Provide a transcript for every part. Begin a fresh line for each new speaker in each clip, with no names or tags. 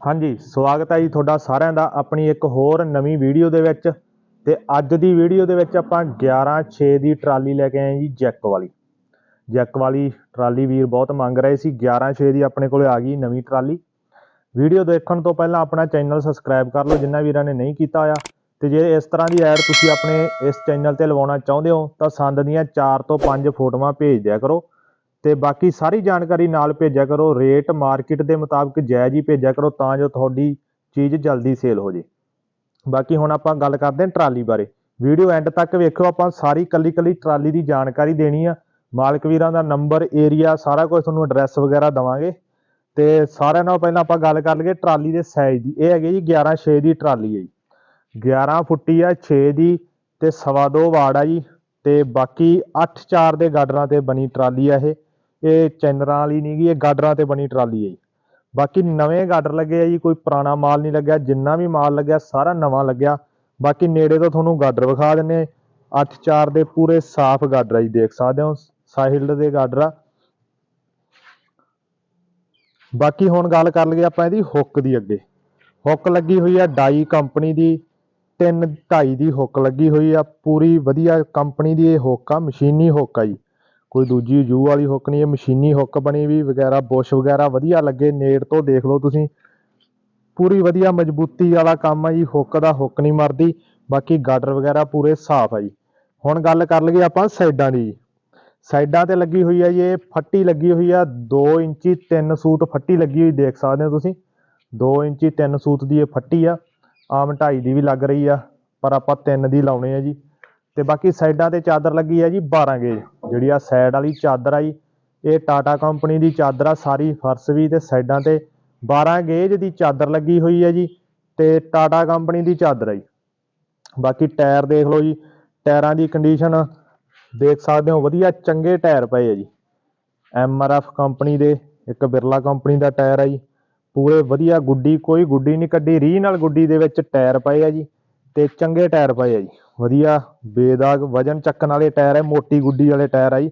ਹਾਂਜੀ, ਸਵਾਗਤ ਹੈ ਜੀ ਤੁਹਾਡਾ ਸਾਰਿਆਂ ਦਾ ਆਪਣੀ ਇੱਕ ਹੋਰ ਨਵੀਂ ਵੀਡੀਓ ਦੇ ਵਿੱਚ। ਤੇ ਅੱਜ ਦੀ ਵੀਡੀਓ ਦੇ ਵਿੱਚ ਆਪਾਂ 11 6 ਦੀ ਟਰਾਲੀ ਲੈ ਕੇ ਆਏ ਜੀ ਜੈਕ ਵਾਲੀ ਜੈਕ ਵਾਲੀ ਟਰਾਲੀ ਵੀਰ ਬਹੁਤ ਮੰਗ ਰਹੇ ਸੀ 11 6 ਦੀ ਆਪਣੇ ਕੋਲੇ ਆ ਗਈ ਨਵੀਂ ਟਰਾਲੀ। ਵੀਡੀਓ ਦੇਖਣ ਤੋਂ ਪਹਿਲਾਂ ਆਪਣਾ ਚੈਨਲ ਸਬਸਕ੍ਰਾਈਬ ਕਰ ਲਓ ਜਿਨ੍ਹਾਂ ਵੀਰਾਂ ਨੇ ਨਹੀਂ ਕੀਤਾ ਹੋਇਆ ਤੇ ਜੇ ਇਸ ਤਰ੍ਹਾਂ ਦੀ ਐਡ ਤੁਸੀਂ ਆਪਣੇ ਇਸ ਚੈਨਲ ਤੇ ਲਵਾਉਣਾ ਚਾਹੁੰਦੇ ਹੋ, ਤਾਂ ਸੰਦ ਦੀਆਂ 4 ਤੋਂ 5 ਫੋਟੋਆਂ ਭੇਜ ਦਿਆ ਕਰੋ। ਤੇ ਬਾਕੀ ਸਾਰੀ ਜਾਣਕਾਰੀ ਨਾਲ ਭੇਜਿਆ ਕਰੋ। ਰੇਟ ਮਾਰਕੀਟ ਦੇ ਮੁਤਾਬਕ ਜਾਇਜ਼ ਹੀ ਭੇਜਿਆ ਕਰੋ ਤਾਂ ਜੋ ਤੁਹਾਡੀ ਚੀਜ਼ ਜਲਦੀ ਸੇਲ ਹੋ ਜੇ। ਬਾਕੀ ਹੁਣ ਆਪਾਂ ਗੱਲ ਕਰਦੇ ਹਾਂ ਟਰਾਲੀ ਬਾਰੇ। ਵੀਡੀਓ ਐਂਡ ਤੱਕ ਵੇਖਿਓ, ਆਪਾਂ ਸਾਰੀ ਕੱਲੀ ਕੱਲੀ ਟਰਾਲੀ ਦੀ ਜਾਣਕਾਰੀ ਦੇਣੀ ਆ। ਮਾਲਕ ਵੀਰਾਂ ਦਾ ਨੰਬਰ, ਏਰੀਆ, ਸਾਰਾ ਕੁਝ ਤੁਹਾਨੂੰ ਐਡਰੈਸ ਵਗੈਰਾ ਦਵਾਂਗੇ। ਤੇ ਸਾਰਿਆਂ ਨਾਲੋਂ ਪਹਿਲਾਂ ਆਪਾਂ ਗੱਲ ਕਰ ਲਈਏ ਟਰਾਲੀ ਦੇ ਸਾਈਜ਼ ਦੀ। ਇਹ ਹੈਗੀ ਜੀ 11 6 ਦੀ ਟਰਾਲੀ ਹੈ ਜੀ। 11 ਫੁੱਟੀ ਆ 6 ਦੀ ਤੇ ਸਵਾ ਦੋ ਵਾੜ ਆ ਜੀ। ਤੇ ਬਾਕੀ 8 4 ਦੇ ਗਾਡਰਾਂ ਤੇ ਬਣੀ ਟਰਾਲੀ ਆ ਇਹ। ਇਹ ਚੈਨਰਾਂ ਵਾਲੀ ਨਹੀਂ ਗੀ, ਇਹ ਗਾਡਰਾਂ ਤੇ ਬਣੀ ਟਰਾਲੀ ਹੈ ਜੀ। ਬਾਕੀ ਨਵੇਂ ਗਾਡਰ ਲੱਗੇ ਆ ਜੀ, ਕੋਈ ਪੁਰਾਣਾ ਮਾਲ ਨਹੀਂ ਲੱਗਿਆ, ਜਿੰਨਾ ਵੀ ਮਾਲ ਲੱਗਿਆ, ਸਾਰਾ ਨਵਾਂ ਲੱਗਿਆ। ਬਾਕੀ ਨੇੜੇ ਤੋਂ ਤੁਹਾਨੂੰ ਗਾਡਰ ਵਿਖਾ ਦਿੰਨੇ 8 4 ਦੇ ਪੂਰੇ ਸਾਫ਼ ਗਾਡਰ ਆ ਜੀ, ਦੇਖ ਸਕਦੇ ਹੋ ਸਾਹਿਲ ਦੇ ਗਾਡਰ ਆ। ਬਾਕੀ ਹੁਣ ਗੱਲ ਕਰ ਲਈਏ ਆਪਾਂ ਇਹਦੀ ਹੁੱਕ ਦੀ ਅੱਗੇ। ਹੁੱਕ ਲੱਗੀ ਹੋਈ ਆ ਡਾਈ ਕੰਪਨੀ ਦੀ 3 2.5 ਦੀ ਹੁੱਕ ਲੱਗੀ ਹੋਈ ਆ। ਪੂਰੀ ਵਧੀਆ ਕੰਪਨੀ ਦੀ ਇਹ ਹੁੱਕ ਆ, ਮਸ਼ੀਨੀ ਹੁੱਕ ਆ ਜੀ। ਕੋਈ ਦੂਜੀ ਜੂ ਵਾਲੀ ਹੁੱਕ ਨਹੀਂ, ਇਹ ਮਸ਼ੀਨੀ ਹੁੱਕ ਬਣੀ ਵੀ ਵਗੈਰਾ, ਬੁਸ਼ ਵਗੈਰਾ ਵਧੀਆ ਲੱਗੇ, ਨੇੜ ਤੋਂ ਦੇਖ ਲਓ ਤੁਸੀਂ। ਪੂਰੀ ਵਧੀਆ ਮਜ਼ਬੂਤੀ ਵਾਲਾ ਕੰਮ ਆ ਜੀ ਹੁੱਕ ਦਾ ਹੁੱਕ ਨਹੀਂ ਮਰਦੀ, ਬਾਕੀ ਗਾਡਰ ਵਗੈਰਾ ਪੂਰੇ ਸਾਫ਼ ਆ ਜੀ। ਹੁਣ ਗੱਲ ਕਰ ਲਈਏ ਆਪਾਂ ਸਾਈਡਾਂ ਦੀ। ਸਾਈਡਾਂ ਤੇ ਲੱਗੀ ਹੋਈ ਆ ਜੀ, ਇਹ ਫੱਟੀ ਲੱਗੀ ਹੋਈ ਆ 2 ਇੰਚੀ 3 ਸੂਤ ਫੱਟੀ ਲੱਗੀ ਹੋਈ, ਦੇਖ ਸਕਦੇ ਹੋ ਤੁਸੀਂ। 2 ਇੰਚੀ 3 ਸੂਤ ਦੀ ਇਹ ਫੱਟੀ ਆ, ਆਮ 2.5 ਦੀ ਵੀ ਲੱਗ ਰਹੀ ਆ, ਪਰ ਆਪਾਂ 3 ਦੀ ਲਾਉਣੇ ਆ ਜੀ। ਤੇ ਬਾਕੀ ਸਾਈਡਾਂ ਤੇ ਚਾਦਰ ਲੱਗੀ ਹੈ ਜੀ 12 ਗੇਜ। ਜਿਹੜੀ ਆ ਸਾਈਡ ਵਾਲੀ ਚਾਦਰ ਆ ਜੀ, ਇਹ ਟਾਟਾ ਕੰਪਨੀ ਦੀ ਚਾਦਰ ਆ, ਸਾਰੀ ਫਰਸ਼ ਵੀ ਤੇ ਸਾਈਡਾਂ ਤੇ 12 ਗੇਜ ਦੀ ਚਾਦਰ ਲੱਗੀ ਹੋਈ ਹੈ ਜੀ ਤੇ ਟਾਟਾ ਕੰਪਨੀ ਦੀ ਚਾਦਰ ਆ ਜੀ। ਬਾਕੀ ਟਾਇਰ ਦੇਖ ਲਓ ਜੀ, ਟਾਇਰਾਂ ਦੀ ਕੰਡੀਸ਼ਨ ਦੇਖ ਸਕਦੇ ਹੋ, ਵਧੀਆ ਚੰਗੇ ਟਾਇਰ ਪਏ ਆ ਜੀ। ਐਮਆਰਐਫ ਕੰਪਨੀ ਦੇ, ਇੱਕ ਬਿਰਲਾ ਕੰਪਨੀ ਦਾ ਟਾਇਰ ਆ ਜੀ। ਪੂਰੇ ਵਧੀਆ ਗੁੱਡੀ, ਕੋਈ ਗੁੱਡੀ ਨਹੀਂ ਕੱਢੀ ਰੀ ਨਾਲ ਗੁੱਡੀ ਦੇ ਵਿੱਚ ਟਾਇਰ ਪਏ ਆ ਜੀ ਤੇ ਚੰਗੇ ਟਾਇਰ ਪਏ ਆ ਜੀ। ਵਧੀਆ, ਬੇਦਾਗ, ਵਜਨ ਚੱਕਣ ਵਾਲੇ ਟਾਇਰ ਹੈ ਮੋਟੀ ਗੁੱਡੀ ਵਾਲੇ ਟਾਇਰ ਆ ਜੀ,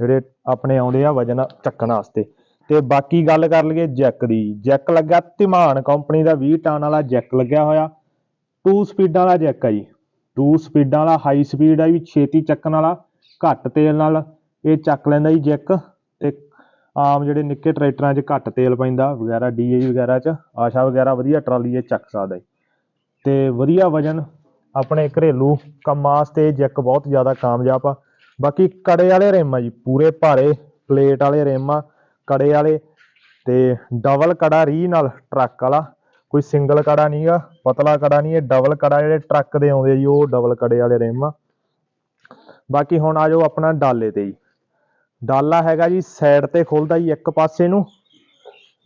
ਜਿਹੜੇ ਆਪਣੇ ਆਉਂਦੇ ਆ ਵਜਨ ਚੱਕਣ ਵਾਸਤੇ। ਤੇ ਬਾਕੀ ਗੱਲ ਕਰ ਲਈਏ ਜੈਕ ਦੀ। ਜੈਕ ਲੱਗਾ ਧਿਮਾਨ ਕੰਪਨੀ ਦਾ 20 ਟਨ ਵਾਲਾ ਜੈਕ ਲੱਗਿਆ ਹੋਇਆ। ਟੂ ਸਪੀਡਾਂ ਵਾਲਾ ਜੈਕ ਆ ਜੀ। ਟੂ ਸਪੀਡਾਂ ਵਾਲਾ, ਹਾਈ ਸਪੀਡ ਆ ਜੀ, ਛੇਤੀ ਚੱਕਣ ਵਾਲਾ, ਘੱਟ ਤੇਲ ਨਾਲ ਇਹ ਚੱਕ ਲੈਂਦਾ ਜੀ ਜੈਕ। ਤੇ ਆਮ ਜਿਹੜੇ ਨਿੱਕੇ ਟਰੈਕਟਰਾਂ 'ਚ ਘੱਟ ਤੇਲ ਪੈਂਦਾ, ਵਗੈਰਾ ਡੀਏ ਵਗੈਰਾ 'ਚ, ਆਸ਼ਾ ਵਗੈਰਾ ਵਧੀਆ ਟਰਾਲੀ ਇਹ ਚੱਕ ਸਕਦਾ ਜੀ। ਤੇ ਵਧੀਆ ਵਜਨ ਆਪਣੇ ਘਰੇਲੂ ਕੰਮਾਂ ਵਾਸਤੇ ਜੈਕ ਬਹੁਤ ਜ਼ਿਆਦਾ ਕਾਮਯਾਬ ਆ। ਬਾਕੀ ਕੜੇ ਵਾਲੇ ਰਿਮ ਆ ਜੀ, ਪੂਰੇ ਭਾਰੇ ਪਲੇਟ ਵਾਲੇ ਰਿਮ ਆ, ਕੜੇ ਵਾਲੇ। ਤੇ ਡਬਲ ਕੜਾ ਰੀ ਨਾਲ ਟਰੱਕ ਵਾਲਾ, ਕੋਈ ਸਿੰਗਲ ਕੜਾ ਨਹੀਂਗਾ ਪਤਲਾ ਕੜਾ ਨਹੀਂ ਇਹ ਡਬਲ ਕੜਾ ਜਿਹੜੇ ਟਰੱਕ ਦੇ ਆਉਂਦੇ ਜੀ, ਉਹ ਡਬਲ ਕੜੇ ਵਾਲੇ ਰਿਮ ਆ। ਬਾਕੀ ਹੁਣ ਆ ਜਾਓ ਆਪਣਾ ਡਾਲੇ ਤੇ ਜੀ। ਡਾਲਾ ਹੈਗਾ ਜੀ ਸਾਈਡ ਤੇ ਖੁੱਲਦਾ ਜੀ ਇੱਕ ਪਾਸੇ ਨੂੰ।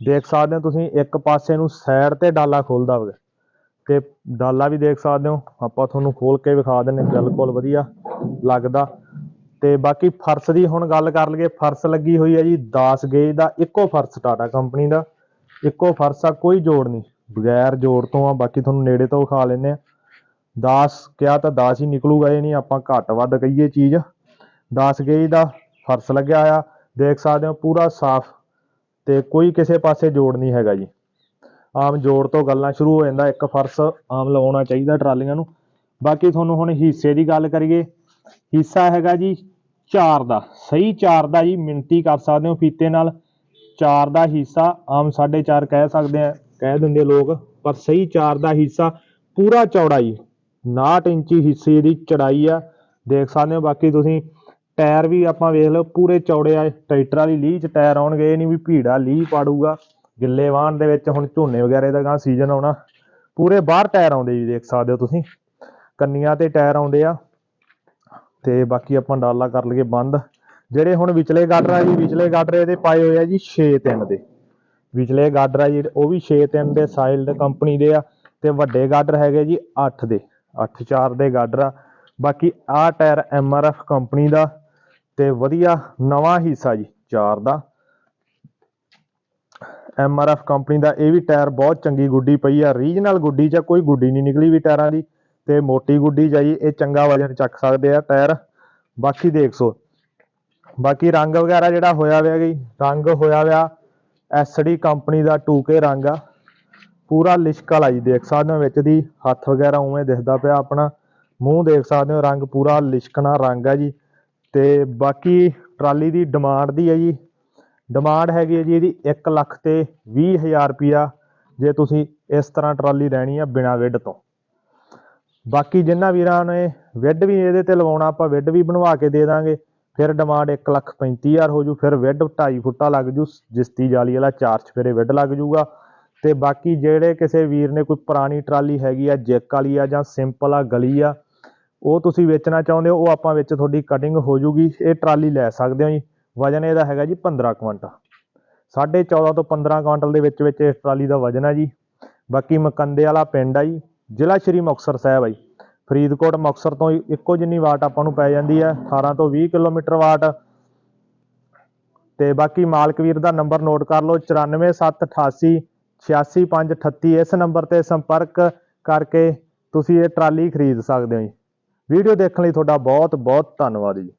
ਦੇਖ ਸਕਦੇ ਹੋ ਤੁਸੀਂ, ਇੱਕ ਪਾਸੇ ਨੂੰ ਸਾਈਡ ਤੇ ਡਾਲਾ ਖੁੱਲਦਾ ਹੋਵੇ ਤੇ ਡਾਲਾ ਵੀ ਦੇਖ ਸਕਦੇ ਹੋ। ਆਪਾਂ ਤੁਹਾਨੂੰ ਖੋਲ ਕੇ ਵਿਖਾ ਦਿੰਨੇ ਬਿਲਕੁਲ ਵਧੀਆ ਲੱਗਦਾ। ਤੇ ਬਾਕੀ ਫਰਸ਼ ਦੀ ਹੁਣ ਗੱਲ ਕਰ ਲਈਏ। ਫਰਸ਼ ਲੱਗੀ ਹੋਈ ਹੈ ਜੀ 10 ਗੇਜ ਦਾ। ਇੱਕੋ ਫਰਸ਼ ਟਾਟਾ ਕੰਪਨੀ ਦਾ। ਇੱਕੋ ਫਰਸ਼ ਆ, ਕੋਈ ਜੋੜ ਨਹੀਂ। ਬਗੈਰ ਜੋੜ ਤੋਂ ਆ। ਬਾਕੀ ਤੁਹਾਨੂੰ ਨੇੜੇ ਤੋਂ ਵਿਖਾ ਲੈਨੇ ਆ 10 ਕਿਹਾ ਤਾਂ 10 ਹੀ ਨਿਕਲੂਗਾ, ਇਹ ਨਹੀਂ ਆਪਾਂ ਘੱਟ ਵੱਧ ਕਹੀਏ ਚੀਜ਼। 10 ਗੇਜ ਦਾ ਫਰਸ਼ ਲੱਗਿਆ ਆ ਦੇਖ ਸਕਦੇ ਹੋ, ਪੂਰਾ ਸਾਫ਼। ਤੇ ਕੋਈ ਕਿਸੇ ਪਾਸੇ ਜੋੜ ਨਹੀਂ ਹੈਗਾ ਜੀ। ਆਮ ਜੋੜ ਤੋਂ ਗੱਲਾਂ ਸ਼ੁਰੂ ਹੋ ਜਾਂਦਾ, ਇੱਕ ਫਰਸ਼ ਆਮ ਲਵਾਉਣਾ ਚਾਹੀਦਾ ਟਰਾਲੀਆਂ ਨੂੰ। ਬਾਕੀ ਤੁਹਾਨੂੰ ਹੁਣ ਹਿੱਸੇ ਦੀ ਗੱਲ ਕਰੀਏ, ਹਿੱਸਾ ਹੈਗਾ ਜੀ 4 ਦਾ। ਸਹੀ 4 ਦਾ ਜੀ ਮਿਣਤੀ ਕਰ ਸਕਦੇ ਹੋ ਫੀਤੇ ਨਾਲ। 4 ਦਾ ਹਿੱਸਾ ਆਮ 4.5 ਕਹਿ ਸਕਦੇ ਆ, ਕਹਿ ਦਿੰਦੇ ਲੋਕ, ਪਰ ਸਹੀ 4 ਦਾ ਹਿੱਸਾ ਪੂਰਾ ਚੌੜਾ ਜੀ 59 ਇੰਚੀ ਹਿੱਸੇ ਦੀ ਚੜਾਈ ਆ। ਦੇਖ ਸਕਦੇ ਹੋ ਬਾਕੀ ਤੁਸੀਂ, ਟਾਇਰ ਵੀ ਆਪਾਂ ਵੇਖ ਲਓ, ਪੂਰੇ ਚੌੜੇ ਆ, ਟਰੈਕਟਰ ਵਾਲੀ ਲੀਹ ਚ ਟਾਇਰ ਆਉਣਗੇ, ਇਹ ਨਹੀਂ ਵੀ ਭੀੜਾ ਲੀਹ ਪਾੜੂਗਾ। ਗਿੱਲੇ ਵਾਹਣ ਦੇ ਵਿੱਚ ਹੁਣ ਝੋਨੇ ਵਗੈਰੇ ਦਾ ਗਾਂ ਸੀਜ਼ਨ ਆਉਣਾ। ਪੂਰੇ ਬਾਹਰ ਟਾਇਰ ਆਉਂਦੇ ਜੀ, ਦੇਖ ਸਕਦੇ ਹੋ ਤੁਸੀਂ। ਕੰਨੀਆਂ ਤੇ ਟਾਇਰ ਆਉਂਦੇ ਆ। ਤੇ ਬਾਕੀ ਆਪਾਂ ਡਾਲਾ ਕਰ ਲਈਏ ਬੰਦ। ਜਿਹੜੇ ਹੁਣ ਵਿਚਲੇ ਗਾਡਰ ਆ ਜੀ, ਵਿਚਲੇ ਗਾਡਰ ਇਹਦੇ ਪਾਏ ਹੋਏ ਆ ਜੀ 6 3 ਦੇ। ਵਿਚਲੇ ਗਾਡਰ ਆ ਜੀ, ਉਹ ਵੀ 6 3 ਦੇ ਸਾਈਲਡ ਕੰਪਨੀ ਦੇ ਆ। ਤੇ ਵੱਡੇ ਗਾਡਰ ਹੈਗੇ ਜੀ 8 ਦੇ 8 4 ਦੇ ਗਾਡਰ ਆ। ਬਾਕੀ ਆਹ ਟਾਇਰ ਐਮਆਰਐਫ ਕੰਪਨੀ ਦਾ ਤੇ ਵਧੀਆ ਨਵਾਂ ਹਿੱਸਾ ਜੀ 4 ਦਾ। ਐਮਆਰਐਫ ਕੰਪਨੀ ਦਾ ਇਹ ਵੀ ਟਾਇਰ ਬਹੁਤ ਚੰਗੀ ਗੁੱਡੀ ਪਈ ਆ। ਰੀਜਨਲ ਗੁੱਡੀ 'ਚ ਕੋਈ ਗੁੱਡੀ ਨਹੀਂ ਨਿਕਲੀ ਵੀ ਟਾਇਰਾਂ ਦੀ। ਤੇ ਮੋਟੀ ਗੁੱਡੀ ਜਾਈ ਇਹ ਚੰਗਾ ਵਜਨ ਚੱਕ ਸਕਦੇ ਆ ਟਾਇਰ। ਬਾਕੀ ਦੇਖ ਸੋ। ਬਾਕੀ ਰੰਗ ਵਗੈਰਾ ਜਿਹੜਾ ਹੋਇਆ ਹੋਇਆ ਜੀ, ਰੰਗ ਹੋਇਆ ਹੋਇਆ ਐਸਡੀ ਕੰਪਨੀ ਦਾ 2K ਰੰਗ ਆ। ਪੂਰਾ ਲਿਸ਼ਕਲ ਆ ਜੀ, ਦੇਖ ਸਕਦੇ ਹੋ ਵਿੱਚ ਦੀ ਹੱਥ ਵਗੈਰਾ ਉਵੇਂ ਦਿਖਦਾ ਪਿਆ ਆਪਣਾ। ਮੂੰਹ ਦੇਖ ਸਕਦੇ ਹੋ ਰੰਗ ਪੂਰਾ ਲਿਸ਼ਕਣਾ ਰੰਗ ਆ ਜੀ। ਤੇ ਬਾਕੀ ਟਰਾਲੀ ਦੀ ਡਿਮਾਂਡ ਦੀ ਹੈ ਜੀ ਡਿਮਾਂਡ ਹੈਗੀ ਹੈ ਜੀ ਇਹਦੀ 1 ਲੱਖ ਤੇ 20000 ਰੁਪਿਆ ਜੇ ਤੁਸੀਂ ਇਸ ਤਰ੍ਹਾਂ ਟਰਾਲੀ ਲੈਣੀ ਆ ਬਿਨਾ ਵਿੱਡ ਤੋਂ। ਬਾਕੀ ਜਿੰਨਾ ਵੀਰਾਂ ਨੇ ਵਿੱਡ ਵੀ ਇਹਦੇ ਤੇ ਲਵਾਉਣਾ, ਆਪਾਂ ਵਿੱਡ ਵੀ ਬਣਵਾ ਕੇ ਦੇ ਦਾਂਗੇ, ਫਿਰ ਡਿਮਾਂਡ 1 ਲੱਖ 35000 ਹੋ ਜੂ, ਫਿਰ ਵਿੱਡ 2.5 ਫੁੱਟਾ ਲੱਗ ਜੂ, ਜਿਸਤੀ ਜਾਲੀ ਵਾਲਾ ਚਾਰ ਚਫੇਰੇ ਵਿੱਡ ਲੱਗ ਜੂਗਾ। ਤੇ ਬਾਕੀ ਜਿਹੜੇ ਕਿਸੇ ਵੀਰ ਨੇ ਕੋਈ ਪੁਰਾਣੀ ਟਰਾਲੀ ਹੈਗੀ ਆ, ਜੈਕ ਵਾਲੀ ਆ ਜਾਂ ਸਿੰਪਲ ਆ, ਗਲੀ ਆ, ਉਹ ਤੁਸੀਂ ਵੇਚਣਾ ਚਾਹੁੰਦੇ ਹੋ, ਉਹ ਆਪਾਂ ਵਿੱਚ ਤੁਹਾਡੀ ਕਟਿੰਗ ਹੋ ਜੂਗੀ, ਇਹ ਟਰਾਲੀ ਲੈ ਸਕਦੇ ਹੋ ਜੀ। ਵਜਨ ਇਹਦਾ ਹੈਗਾ ਜੀ 15 ਕੁਇੰਟਲ। 14.5 ਤੋਂ 15 ਕੁਇੰਟਲ ਦੇ ਵਿੱਚ ਵਿੱਚ ਇਸ ਟਰਾਲੀ ਦਾ ਵਜਨ ਹੈ ਜੀ। ਬਾਕੀ ਮਕੰਦੇ ਵਾਲਾ ਪਿੰਡ ਆ ਜੀ, ਜ਼ਿਲ੍ਹਾ ਸ਼੍ਰੀ ਮੁਕਤਸਰ ਸਾਹਿਬ ਆ ਜੀ। ਫਰੀਦਕੋਟ ਮੁਕਤਸਰ ਤੋਂ ਇੱਕੋ ਜਿੰਨੀ ਵਾਟ ਆਪਾਂ ਨੂੰ ਪੈ ਜਾਂਦੀ ਹੈ 18 ਤੋਂ 20 ਕਿਲੋਮੀਟਰ ਵਾਟ। ਤੇ ਬਾਕੀ ਮਾਲਕ ਵੀਰ ਦਾ ਨੰਬਰ ਨੋਟ ਕਰ ਲਓ 94788 86538 ਇਸ ਨੰਬਰ ਤੇ ਸੰਪਰਕ ਕਰਕੇ ਤੁਸੀਂ ਇਹ ਟਰਾਲੀ ਖਰੀਦ ਸਕਦੇ ਹੋ ਜੀ। ਵੀਡੀਓ ਦੇਖਣ ਲਈ ਤੁਹਾਡਾ ਬਹੁਤ ਬਹੁਤ ਧੰਨਵਾਦ ਜੀ।